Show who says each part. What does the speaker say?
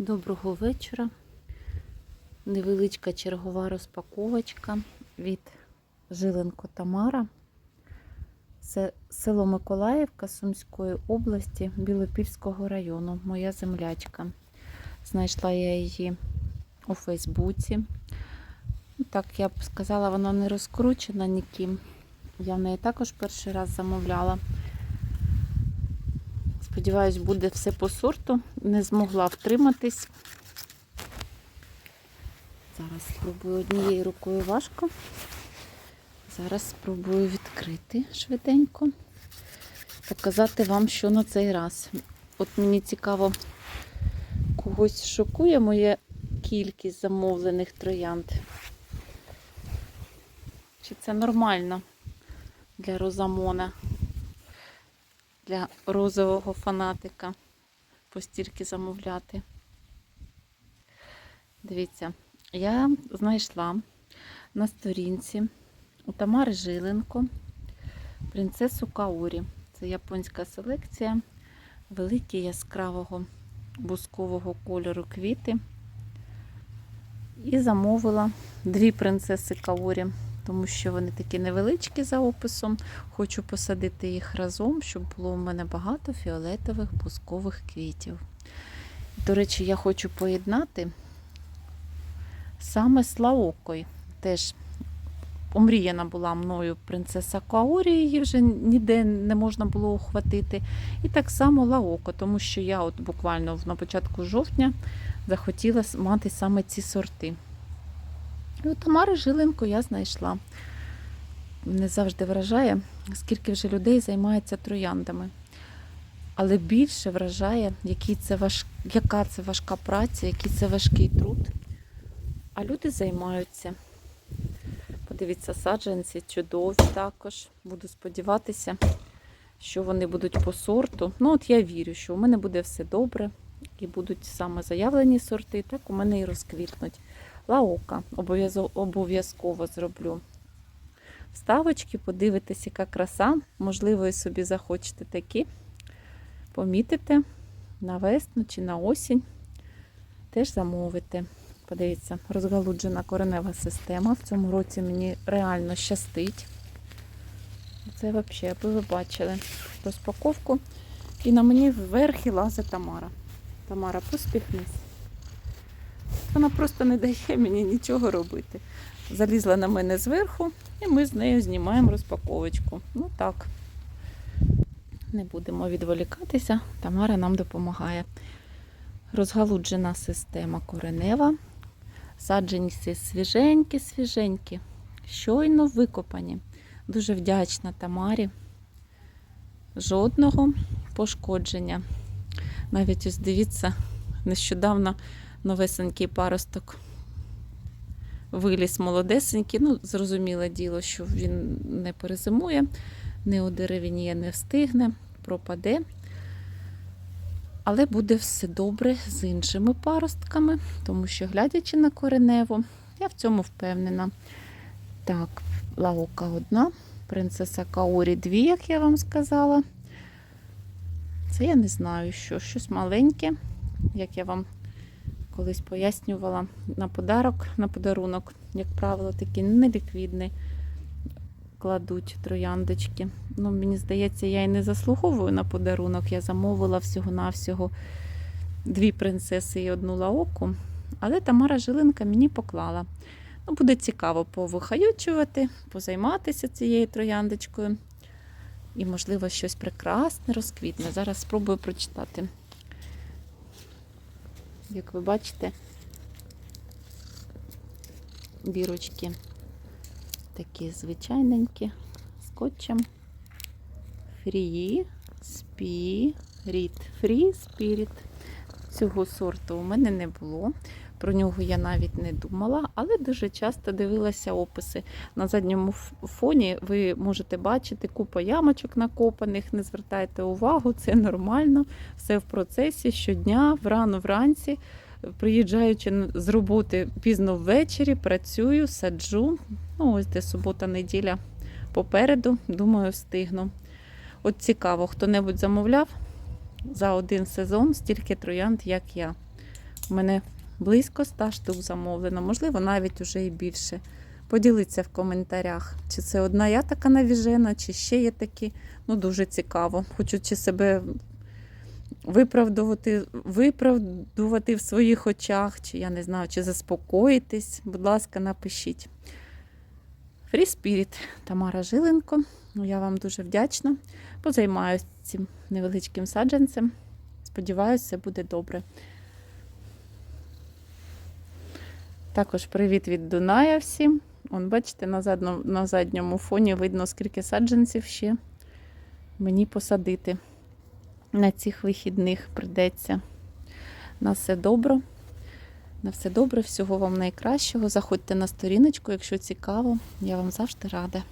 Speaker 1: Доброго вечора. Невеличка чергова розпаковочка від Жиленко Тамара. Це село Миколаївка Сумської області Білопільського району. Моя землячка. Знайшла я її у Фейсбуці. Ну, Так, я б сказала, вона не розкручена ніким. Я в неї також перший раз замовляла. Сподіваюсь, буде все по сорту. Не змогла втриматись. Зараз спробую однією рукою важко. Зараз спробую відкрити швиденько. Показати вам, що на цей раз. От мені цікаво, когось шокує моя кількість замовлених троянд. Чи це нормально для Розамона? Для розового фанатика постільки замовляти. Дивіться, я знайшла на сторінці у Тамари Жиленко принцесу Каорі. Це японська селекція, великі яскравого бускового кольору квіти. І замовила дві принцеси Каорі тому що вони такі невеличкі за описом. Хочу посадити їх разом, щоб було у мене багато фіолетових бускових квітів. До речі, я хочу поєднати саме з лаокою. Теж омріяна була мною принцеса Каорі, її вже ніде не можна було ухватити. І так само лаоко, тому що я от буквально на початку жовтня захотіла мати саме ці сорти. І у Тамари Жиленко я знайшла. Не завжди вражає, скільки вже людей займається трояндами. Але більше вражає, який це важ... яка це важка праця, який це важкий труд. А люди займаються. Подивіться, саджанці чудові також. Буду сподіватися, що вони будуть по сорту. Ну, от я вірю, що у мене буде все добре і будуть саме заявлені сорти, так у мене і розквітнуть. Лаока обов'язково зроблю. Вставочки, подивитесь, яка краса. Можливо, і собі захочете такі. Помітите на весну чи на осінь. Теж замовите. Подивіться, розгалуджена коренева система. В цьому році мені реально щастить. Це взагалі, аби ви бачили розпаковку. І на мені вверх і лазить Тамара. Тамара, поспіхнись. Вона просто не дає мені нічого робити. Залізла на мене зверху, і ми з нею знімаємо розпаковочку. Ну так, не будемо відволікатися, Тамара нам допомагає. Розгалуджена система коренева. Саджанці свіженькі-свіженькі, щойно викопані. Дуже вдячна Тамарі. Жодного пошкодження. Навіть ось дивіться, нещодавно новесенький паросток виліз молодесенький. Ну, зрозуміле діло, що він не перезимує, не одеревініє, не встигне, пропаде. Але буде все добре з іншими паростками, тому що, глядячи на кореневу, я в цьому впевнена. Так, лаока одна, принцеса Каорі дві, як я вам сказала. Це я не знаю, що щось маленьке, як я вам колись пояснювала на подарок, на подарунок, як правило, такі неліквідні кладуть трояндочки. Ну, Мені здається, я і не заслуговую на подарунок. Я замовила всього-навсього дві принцеси і одну лаоку. Але Тамара Жилинка мені поклала. Ну, Буде цікаво повихаючувати, позайматися цією трояндочкою. І, можливо, щось прекрасне розквітне. Зараз спробую прочитати. Як ви бачите, бірочки такі звичайненькі, скотчем. Фрі, спіріт. Фрі, спіріт. Цього сорту у мене не було. Про нього я навіть не думала, але дуже часто дивилася описи. На задньому фоні ви можете бачити купу ямочок накопаних, не звертайте увагу, це нормально, все в процесі щодня, врано вранці. Приїжджаючи з роботи пізно ввечері, працюю, саджу. Ну, ось де субота-неділя попереду, думаю, встигну. От цікаво, хто-небудь замовляв за один сезон стільки троянд, як я. У мене близько 100 штук замовлено, можливо, навіть уже і більше. Поділіться в коментарях, чи це одна я така навіжена, чи ще є такі. Ну, дуже цікаво. Хочу чи себе виправдувати, виправдувати в своїх очах, чи я не знаю, чи заспокоїтись. Будь ласка, напишіть. Free Spirit Тамара Жиленко. Ну, Я вам дуже вдячна. Позаймаюся цим невеличким саджанцем. Сподіваюся, все буде добре. Також привіт від Дуная всім. Он, бачите, на, задньому, на задньому фоні видно, скільки саджанців ще мені посадити. На цих вихідних прийдеться. На все добре. На все добре, всього вам найкращого. Заходьте на сторіночку, якщо цікаво. Я вам завжди рада.